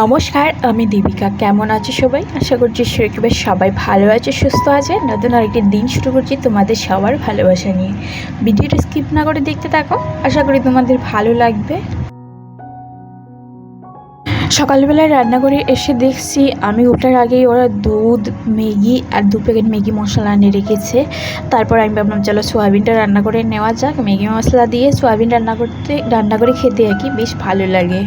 নমস্কার, আমি দীপিকা। কেমন আছো সবাই? আশা করছি শরীর সবাই ভালো আছে, সুস্থ আছে। নতুন আরেকটি দিন শুরু করছি তোমাদের সবার ভালোবাসা নিয়ে। ভিডিওটা স্কিপ না করে দেখতে থাকো। আশা করি তোমাদের ভালো লাগবে। সকালবেলায় রান্না করে এসে দেখছি আমি ওঠার আগেই ওরা দুধ, ম্যাগি আর দু প্যাকেট ম্যাগি মশলা এনে রেখেছে। তারপর আমি ভাবলাম, চলো সোয়াবিনটা রান্না করে নেওয়া যাক। ম্যাগি মশলা দিয়ে সোয়াবিন রান্না করতে, রান্না করে খেতে আর কি, বেশ ভালো লাগে।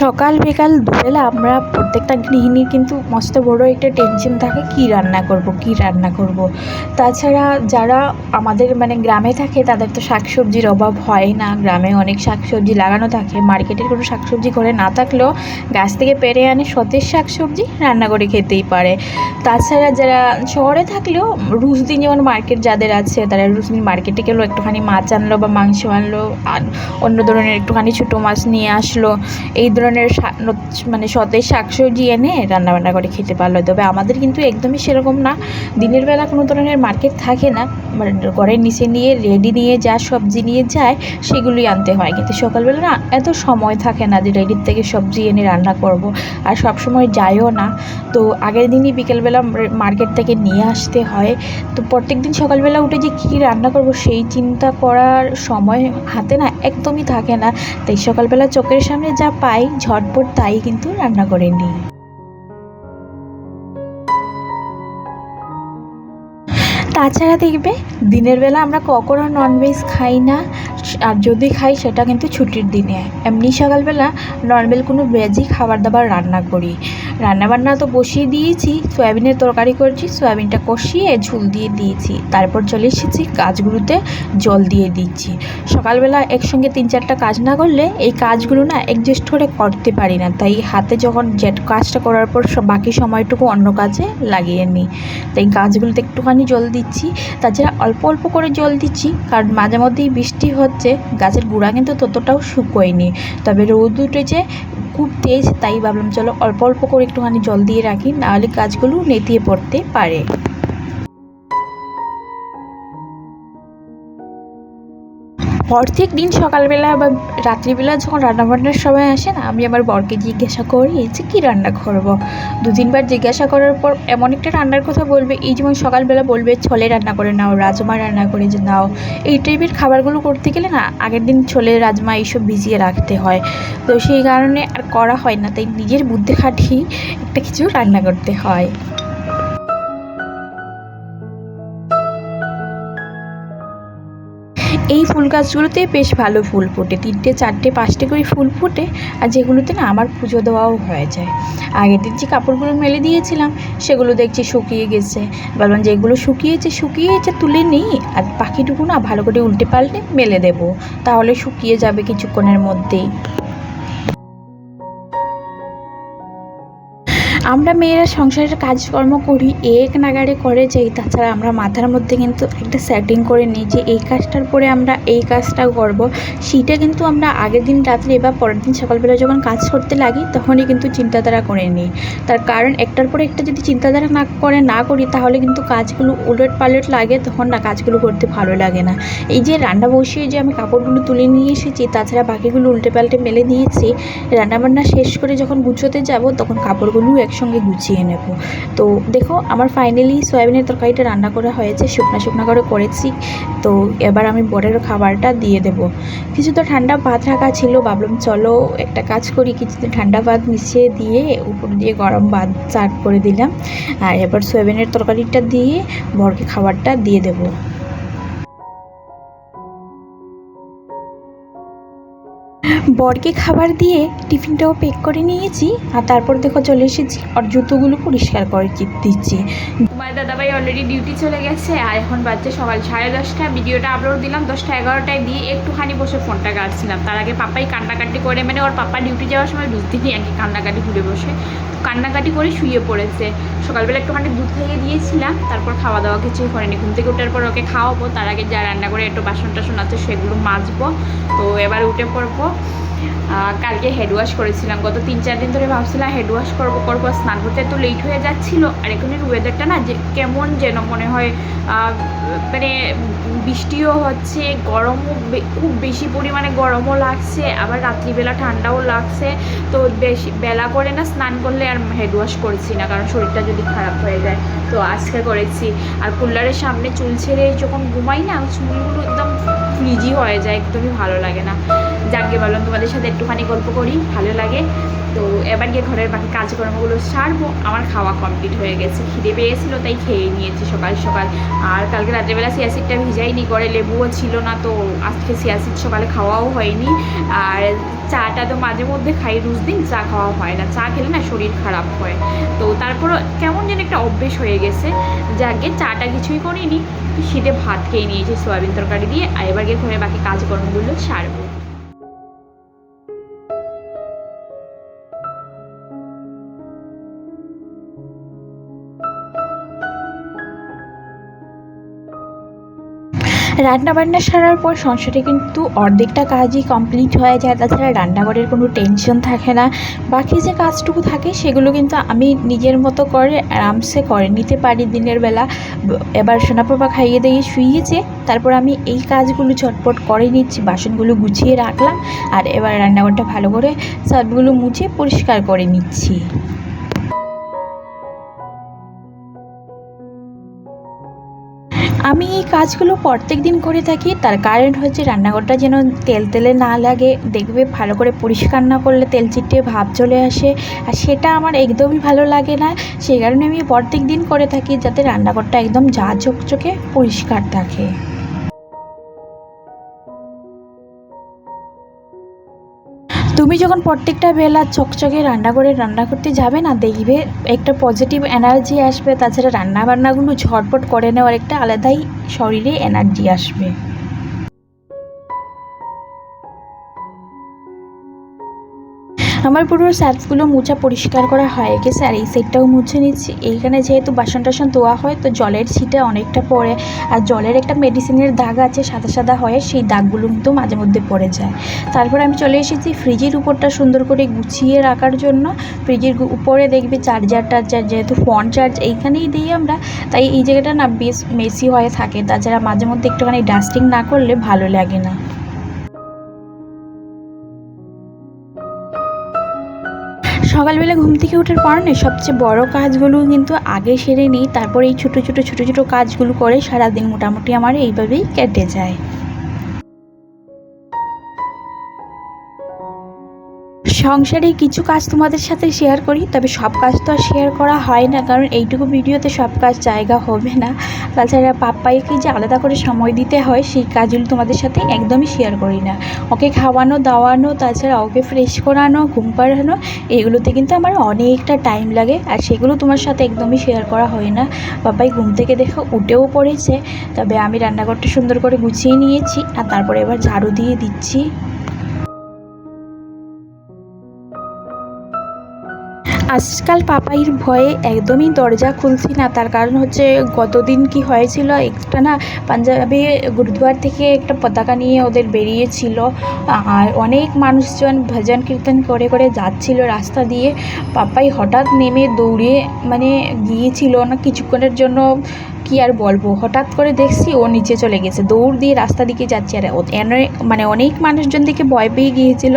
সকাল বিকাল দুবেলা আমরা প্রত্যেকটা গৃহিণীর কিন্তু মস্ত বড় একটা টেনশন থাকে, কি রান্না করব, কি রান্না করব। তাছাড়া যারা আমাদের মানে গ্রামে থাকে, তাদের তো শাকসবজির অভাব হয় না। গ্রামে অনেক শাকসবজি লাগানো থাকে। মার্কেটের কোনো শাকসবজি করে না থাকলেও গাছ থেকে পেরে আনে সতেজ শাকসবজি রান্না করে খেতেই পারে। তাছাড়া যারা শহরে থাকলেও রুশ দিন যেমন মার্কেট যাদের আছে, তারা রুশ দিন মার্কেটে গেলেও একটুখানি মাছ আনলো বা মাংস আনলো, আর অন্য ধরনের একটুখানি ছোটো মাছ নিয়ে আসলো। এই ধরনের নত- মানে সতেজ শাকসবজি এনে রান্নাবান্না করে খেতে পারল। তবে আমাদের কিন্তু একদমই সেরকম না। দিনের বেলা কোনো ধরনের মার্কেট থাকে না। মানে ঘরের নিচে নিয়ে রেডি নিয়ে যা সবজি নিয়ে যায়, সেগুলোই আনতে হয়। কিন্তু সকালবেলা না এত সময় থাকে না যে রেডির থেকে সবজি এনে রান্না করব। আর সব সময় যায়ও না। তো আগের দিনই বিকেলবেলা মার্কেট থেকে নিয়ে আসতে হয়। তো প্রত্যেক দিন সকালবেলা উঠে যে কী রান্না করব সেই চিন্তা করার সময় হাতে না একদমই থাকে না। তাই সকালবেলা চোখের সামনে যা পাই ঝটপট তাই কিন্তু রান্না করে নিই। তাছাড়া দেখবে দিনের বেলা আমরা কখনো ননভেজ খাই না, আর যদি খাই সেটা কিন্তু ছুটির দিনে। এমনি সকালবেলা নর্মাল কোনো ভেজই খাবার দাবার রান্না করি। রান্নাবান্না তো বসিয়ে দিয়েছি, সয়াবিনের তরকারি করছি, সয়াবিনটা কষিয়ে ঝুল দিয়ে দিয়েছি। তারপর চলে এসেছি কাজগুলোতে জল দিয়ে দিচ্ছি। সকালবেলা একসঙ্গে তিন চারটা কাজ না করলে এই কাজগুলো না অ্যাডজাস্ট করে করতে পারি না। তাই হাতে যখন যে কাজটা করার পর বাকি সময়টুকু অন্য কাজে লাগিয়ে নিই। তাই গাছগুলোতে একটুখানি জল দিচ্ছি। তাছাড়া অল্প অল্প করে জল দিচ্ছি, কারণ মাঝে মধ্যেই বৃষ্টি হচ্ছে, গাছের গুঁড়া কিন্তু ততটাও শুকোয়নি। তবে রোদ উঠেছে, খুব তেজ, তাই ভাবলাম চলো অল্প অল্প করে একটুখানি জল দিয়ে রাখি, নাহলে গাছগুলো নেতিয়ে পড়তে পারে। প্রত্যেক দিন সকালবেলা বা রাত্রিবেলা যখন রান্নাবান্নার সময় আসে না, আমি আমার বরকে জিজ্ঞাসা করি, যে কী রান্না করব? দু তিনবার জিজ্ঞাসা করার পর এমন একটা রান্নার কথা বলবে, এই যেমন সকালবেলা বলবে, ছোলে রান্না করে নাও, রাজমা রান্না করে যে নাও। এই টাইপের খাবারগুলো করতে গেলে না, আগের দিন ছোলে, রাজমা এইসব ভিজিয়ে রাখতে হয়। তো সেই কারণে আর করা হয় না, তাই নিজের বুদ্ধি খাটিয়ে একটা কিছু রান্না করতে হয়। এই ফুল গাছগুলোতে বেশ ভালো ফুল ফোটে। তিনটে, চারটে, পাঁচটে করে ফুল ফোটে আর যেগুলোতে না আমার পুজো দেওয়াও হয়ে যায়। আগের দিন যে কাপড়গুলো মেলে দিয়েছিলাম, সেগুলো দেখছি শুকিয়ে গেছে। বললাম যেগুলো শুকিয়েছে শুকিয়েছে তুলে নিই আর পাখিটুকু না ভালো করে উল্টে পাল্টে মেলে দেব। তাহলে শুকিয়ে যাবে কিছুক্ষণের মধ্যেই। আমরা মেয়েরা সংসারের কাজকর্ম করি, এক নাগারে করে যাই, তাছাড়া আমরা মাথার মধ্যে কিন্তু একটা সেটিং করে নিই যে, এই কাজটার পরে আমরা এই কাজটা করব। সেটা কিন্তু আমরা আগের দিন রাত্রে বা পরের দিন সকালবেলা যখন কাজ করতে লাগি, তখনই কিন্তু চিন্তাধারা করে নিই। তার কারণ একটার পরে একটা যদি চিন্তাধারা না করে, না করি, তাহলে কিন্তু কাজগুলো উলট পালট লাগে, তখন না কাজগুলো করতে ভালো লাগে না। এই যে রান্না বসিয়ে যে আমি কাপড়গুলো তুলে নিয়ে এসেছি, তাছাড়া বাকিগুলো উল্টে পাল্টে মেলে দিয়েছি, রান্নাবান্না শেষ করে যখন গুছোতে যাব, তখন কাপড়গুলো একসঙ্গে গুছিয়ে নেব। তো দেখো, আমার ফাইনালি সয়াবিনের তরকারিটা রান্না করা হয়েছে, শুকনো শুকনো করে করেছি। তো এবার আমি বরের খাবারটা দিয়ে দেব। কিছু তো ঠান্ডা ভাত রাখা ছিল, ভাবলাম চলো একটা কাজ করি কিছু ঠান্ডা ভাত মিশিয়ে দিয়ে উপর দিয়ে গরম ভাত চাট করে দিলাম। আর এবার সয়াবিনের তরকারিটা দিয়ে বরকে খাবারটা দিয়ে দেবো। বরকে খাবার দিয়ে টিফিনটাও পেক করে নিয়েছি আর তারপর দেখো চলে এসেছি আর জুতোগুলো পরিষ্কার করে দিচ্ছি। তোমার দাদাভাই অলরেডি ডিউটি চলে গেছে আর এখন বাচ্চা সকাল সাড়ে দশটা। ভিডিওটা আপলোড দিলাম দশটা এগারোটায় দিয়ে একটুখানি বসে ফোনটা কাটছিলাম তার আগে পাপাই কান্নাকাটি করে মানে ওর পাপা ডিউটি যাওয়ার সময় বুঝতেই আর কি কান্নাকাটি ঘুরে বসে। কান্নাকাটি করে শুয়ে পড়েছে। সকালবেলা একটুখানি দুধ খাইয়ে দিয়েছিলাম, তারপর খাওয়া দাওয়া কিছুই করেনি ঘুম থেকে ওঠার পর ওকে খাওয়াবো, তার আগে যা রান্না করে একটু বাসন টাসন আছে সেগুলো মাজবো। তো এবার উঠে পড়ব। কালকে হেড ওয়াশ করেছিলাম। গত তিন, চার দিন ধরে ভাবছিলাম হেড ওয়াশ করব করব। স্নান করতে তো লেট হয়ে যাচ্ছিল। আর এখানের ওয়েদারটা না যে কেমন যেন মনে হয় মানে বৃষ্টিও হচ্ছে, গরমও খুব বেশি পরিমাণে গরমও লাগছে, আবার রাত্রিবেলা ঠান্ডাও লাগছে। তো বেশি, বেলা করে না স্নান করলে আর হেড ওয়াশ করছি না, কারণ শরীরটা যদি খারাপ হয়ে যায়। তো আজকে করেছি। আর কুলারের সামনে চুল ছেড়ে যখন ঘুমাই না, চুলগুলো একদম ফ্রিজি হয়ে যায়, একদমই ভালো লাগে না। যাকে বললাম, তোমাদের সাথে একটুখানি গল্প করি, ভালো লাগে। তো এবার গিয়ে ঘরের বাকি কাজকর্মগুলো সারবো। আমার খাওয়া কমপ্লিট হয়ে গেছে। খিদে পেয়েছিলো, তাই খেয়ে নিয়েছি সকাল সকাল। আর কালকে রাত্রেবেলা সিয়াসিডটা ভিজাইনি করে লেবুও ছিল না, তো আজকে সিয়াসিড সকালে খাওয়াও হয়নি। আর চাটা তো মাঝে মধ্যে খাই, রোজ দিন চা খাওয়া হয় না। চা খেলে না শরীর খারাপ হয়। তো তারপরও কেমন যেন একটা অভ্যেস হয়ে গেছে। যাকে চাটা কিছুই করিনি শীতে ভাত খেয়ে নিয়েছি, সয়াবিন তরকারি দিয়ে। আর এবার গিয়ে ঘরে বাকি কাজকর্মগুলো সারবো। রান্না বান্না সারার পর সংসারে কিন্তু অর্ধেকটা কাজই কমপ্লিট হয়ে যায়, তাছাড়া রান্নাঘরের কোনো টেনশন থাকে না। বাকি যে কাজটুকু থাকে, সেগুলো কিন্তু আমি নিজের মতো করে আরামসে করে নিতে পারি দিনের বেলা। এবার সোনাপ্রভা খাইয়ে দিয়ে শুইয়েছে, তারপর আমি এই কাজগুলো চটপট করে নিচ্ছি, বাসনগুলো গুছিয়ে রাখলাম, আর এবার রান্নাঘরটা ভালো করে সবগুলো মুছে পরিষ্কার করে নিচ্ছি। আমি এই কাজগুলো প্রত্যেক দিন করে থাকি, তার কারণ হচ্ছে রান্নাঘরটা যেন তেল তেলে না লাগে, দেখবে ভালো করে পরিষ্কার না করলে তেল চিটিয়ে ভাব চলে আসে, আর সেটা আমার একদমই ভালো লাগে না। সেই কারণে আমি প্রত্যেক দিন করে থাকি যাতে রান্নাঘরটা একদম যা চকচকে পরিষ্কার থাকে। তুমি যখন প্রত্যেকটা বেলা চকচকে রান্না করে রান্না করতে যাবে না, দেখবে একটা পজিটিভ এনার্জি আসবে। তাছাড়া রান্না বান্নাগুলো ঝটপট করে নেওয়ার একটা আলাদাই শরীরে এনার্জি আসবে। আমার পুরো স্যাপসগুলো মোছা পরিষ্কার করা হয়ে গেছে আর এই সেটটাও মুছে নিচ্ছি। এইখানে যেহেতু বাসন টাসন ধোয়া হয়, তো জলের ছিটে অনেকটা পড়ে আর জলের একটা মেডিসিনের দাগ আছে, সাদা সাদা হয়ে সেই দাগগুলো কিন্তু মাঝে মধ্যে পড়ে যায়। তারপর আমি চলে এসেছি ফ্রিজের উপরটা সুন্দর করে গুছিয়ে রাখার জন্য। ফ্রিজের উপরে দেখবে চার্জার টার্জার যেহেতু ফোন চার্জ এইখানেই দিই আমরা, তাই এই জায়গাটা না বেশ মেসি হয়ে থাকে। তাছাড়া মাঝে মধ্যে একটুখানি ডাস্টিং না করলে ভালো লাগে না। সকালবেলা ঘুম থেকে ওঠার পর না সবচেয়ে বড় কাজগুলো কিন্তু আগে সেরে নিই, তারপর এই ছোটো ছোটো ছোটো ছোটো কাজগুলো করে সারাদিন মোটামুটি আমার এইভাবেই কেটে যায়। সংসারে কিছু কাজ তোমাদের সাথে শেয়ার করি, তবে সব কাজ তো আর শেয়ার করা হয় না, কারণ এইটুকু ভিডিওতে সব কাজ জায়গা হবে না। তাছাড়া পাপ্পাইকে যে আলাদা করে সময় দিতে হয়, সেই কাজগুলো তোমাদের সাথে একদমই শেয়ার করি না। ওকে খাওয়ানো, দাওয়ানো, তাছাড়া ওকে ফ্রেশ করানো, ঘুম পাড়ানো, এগুলোতে কিন্তু আমার অনেকটা টাইম লাগে, আর সেগুলো তোমার সাথে একদমই শেয়ার করা হয় না। পাপ্পাই ঘুম থেকে দেখো উঠেও পড়েছে, তবে আমি রান্নাঘরটা সুন্দর করে গুছিয়ে নিয়েছি, আর তারপরে এবার ঝাড়ু দিয়ে দিচ্ছি। আজকাল পাপাইর ভয়ে একদমই দরজা খুলছি না। তার কারণ হচ্ছে গতদিন কি হয়েছিল, একটা না পাঞ্জাবে গুরুদুয়ার থেকে একটা পতাকা নিয়ে ওদের বেরিয়েছিল। আর অনেক মানুষজন ভজন কীর্তন করে করে যাচ্ছিল রাস্তা দিয়ে। পাপাই হঠাৎ নেমে দৌড়ে মানে গিয়েছিল না, কিছুক্ষণের জন্য কি আর বলব? হঠাৎ করে দেখছি ও নিচে চলে গেছে। দৌড় দিয়ে রাস্তা দিকে যাচ্ছে। আর মানে অনেক মানুষজন দিকে ভয় পেয়ে গিয়েছিল।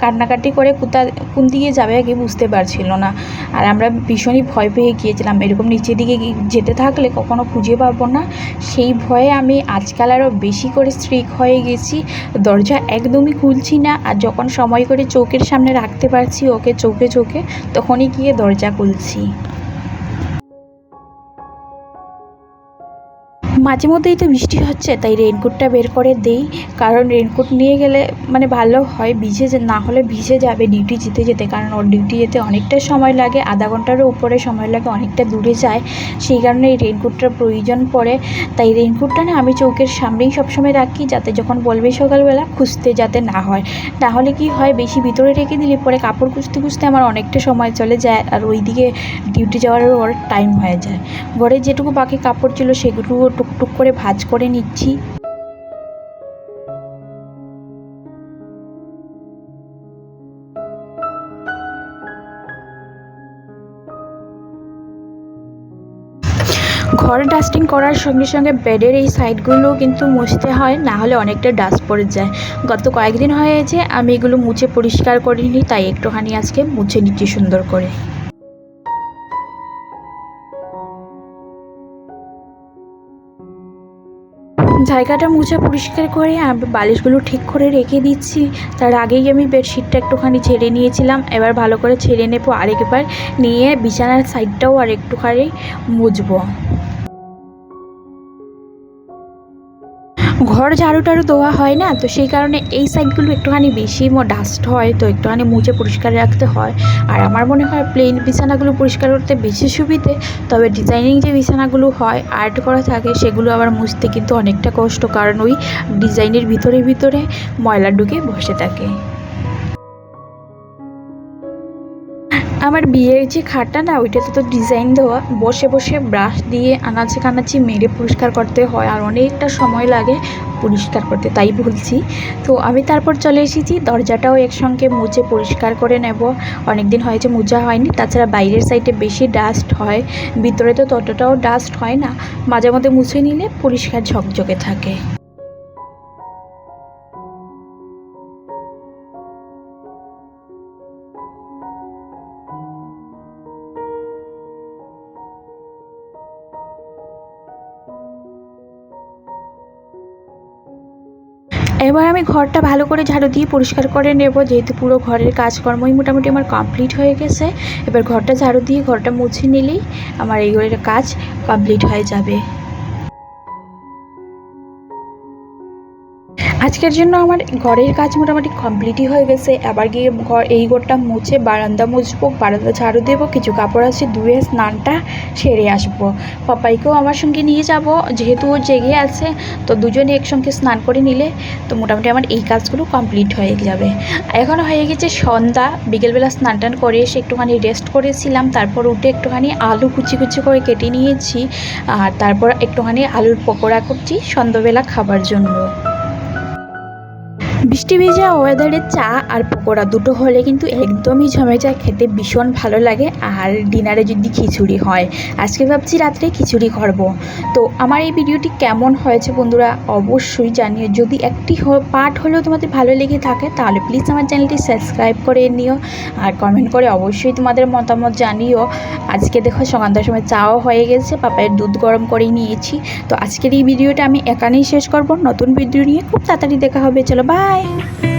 কান্নাকাটি করে কোথা কোন দিকে যাবে আগে বুঝতে পারছিল না। আর আমরা ভীষণই ভয় পেয়ে গিয়েছিলাম। এরকম নিচের দিকে যেতে থাকলে কখনো খুঁজে পাবো না। সেই ভয়ে আমি আজকাল আরও বেশি করে স্ট্রিক হয়ে গেছি। দরজা একদমই খুলছি না আর যখন সময় করে চোখের সামনে রাখতে পারছি ওকে চোখে চোখে, তখনই গিয়ে দরজা খুলছি। মাঝে মধ্যেই তো বৃষ্টি হচ্ছে, তাই রেনকোটটা বের করে দেই। কারণ রেনকোট নিয়ে গেলে মানে ভালো হয় ভিজে না হলে ভিজে যাবে ডিউটি যেতে যেতে। কারণ ওর ডিউটি যেতে অনেকটা সময় লাগে, আধা ঘন্টারও উপরে সময় লাগে, অনেকটা দূরে যায়। সেই কারণে এই রেনকোটটার প্রয়োজন পড়ে। তাই রেনকোটটা না আমি চৌকের সামনেই সবসময় রাখি, যাতে যখন বলবে সকালবেলা, খুঁজতে যাতে না হয়। না হলে কি হয়, বেশি ভিতরে রেখে দিলে পরে কাপড় খুঁজতে খুঁজতে আমার অনেকটা সময় চলে যায়, আর ওইদিকে ডিউটি যাওয়ারও ওর টাইম হয়ে যায়। ঘরে যেটুকু বাকি কাপড় ছিল সেগুলো টুক করে ভাজ করে নিচ্ছি। ঘর ডাস্টিং করার সঙ্গে সঙ্গে বেডের এই সাইডগুলো কিন্তু মুছতে হয়, না হলে অনেকটা ডাস্ট পড়ে যায়। গত কয়েকদিন হয়েছে, আমি এগুলো মুছে পরিষ্কার করিনি, তাই একটুখানি আজকে মুছে নিচ্ছি সুন্দর করে। জায়গাটা মুছে পরিষ্কার করে বালিশগুলো ঠিক করে রেখে দিচ্ছি। তার আগেই আমি বেডশিটটা একটুখানি ছেড়ে নিয়েছিলাম। এবার ভালো করে ছেড়ে নেব আরেকবার। নিয়ে বিছানার সাইডটাও আর একটুখানি মুছবো। ঘর ঝাড়ু টাড়ু দেওয়া হয় না, তো সেই কারণে এই সাইডগুলো একটুখানি বেশি ডাস্ট হয়, তো একটুখানি মুছে পরিষ্কার রাখতে হয়। আর আমার মনে হয় প্লেন বিছানাগুলো পরিষ্কার করতে বেশি সুবিধে, তবে ডিজাইনিং যে বিছানাগুলো হয় আর্ট করা থাকে, সেগুলো আবার মুছতে কিন্তু অনেকটা কষ্ট, কারণ ওই ডিজাইনের ভিতরে ভিতরে ময়লা ঢুকে বসে থাকে। আমার বিয়ের যে খাটটা না, ওইটাতে তো ডিজাইন দেওয়া। বসে বসে ব্রাশ দিয়ে আনাচে কানাচি মেরে পরিষ্কার করতে হয়, আর অনেকটা সময় লাগে পরিষ্কার করতে, তাই বলছি। তো আমি তারপর চলে এসেছি, দরজাটাও একসঙ্গে মুছে পরিষ্কার করে নেব। অনেক দিন হয়েছে মোজা হয়নি, তাছাড়া বাইরের সাইডে বেশি ডাস্ট হয়, ভিতরে তো ততটাও ডাস্ট হয় না। মাঝে মধ্যে মুছে নিলে পরিষ্কার ঝকঝকে থাকে। এবার আমি ঘরটা ভালো করে ঝাড়ু দিয়ে পরিষ্কার করে নেব। যেহেতু পুরো ঘরের কাজকর্মই মোটামুটি আমার কমপ্লিট হয়ে গেছে, এবার ঘরটা ঝাড়ু দিয়ে ঘরটা মুছে নিলেই আমার এই ঘরের কাজ কমপ্লিট হয়ে যাবে। আজকের জন্য আমার ঘরের কাজ মোটামুটি কমপ্লিটই হয়ে গেছে। আবার গিয়ে ঘর এই ঘরটা মুছে বারান্দা মুছবো, বারান্দা ঝাড়ু দেবো, কিছু কাপড় আছে ধুয়ে স্নানটা সেরে আসব। পাপাইকেও আমার সঙ্গে নিয়ে যাব, যেহেতু ও জেগে আছে, তো দুজনে একসঙ্গে স্নান করে নিলে তো মোটামুটি আমার এই কাজগুলো কমপ্লিট হয়ে যাবে। এখন হয়ে গেছে সন্ধ্যা, বিকেলবেলা স্নান টান করে এসে একটুখানি রেস্ট করেছিলাম, তারপর উঠে একটুখানি আলু কুচি কুচি করে কেটে নিয়েছি, আর তারপর একটুখানি আলুর পকোড়া করছি সন্ধ্যাবেলা খাবার জন্য। বৃষ্টি ভেজা ওয়েদারে চা আর পকোড়া দুটো হলে কিন্তু একদমই জমে যায় খেতে ভীষণ ভালো লাগে। আর ডিনারে যদি খিচুড়ি হয়, আজকে ভাবছি রাত্রে খিচুড়ি করব। তো আমার এই ভিডিওটি কেমন হয়েছে বন্ধুরা অবশ্যই জানিও। যদি একটি পার্ট হলেও তোমাদের ভালো লেগে থাকে, তাহলে প্লিজ আমার চ্যানেলটি সাবস্ক্রাইব করে নিও। আর কমেন্ট করে অবশ্যই তোমাদের মতামত জানিও। আজকে দেখো সকালটার সময় চাও হয়ে গেছে, পাপায়ের দুধ গরম করেই নিয়েছি। তো আজকের এই ভিডিওটা আমি এখানেই শেষ করব। নতুন ভিডিও নিয়ে খুব তাড়াতাড়ি দেখা হবে। চলো বাই Bye.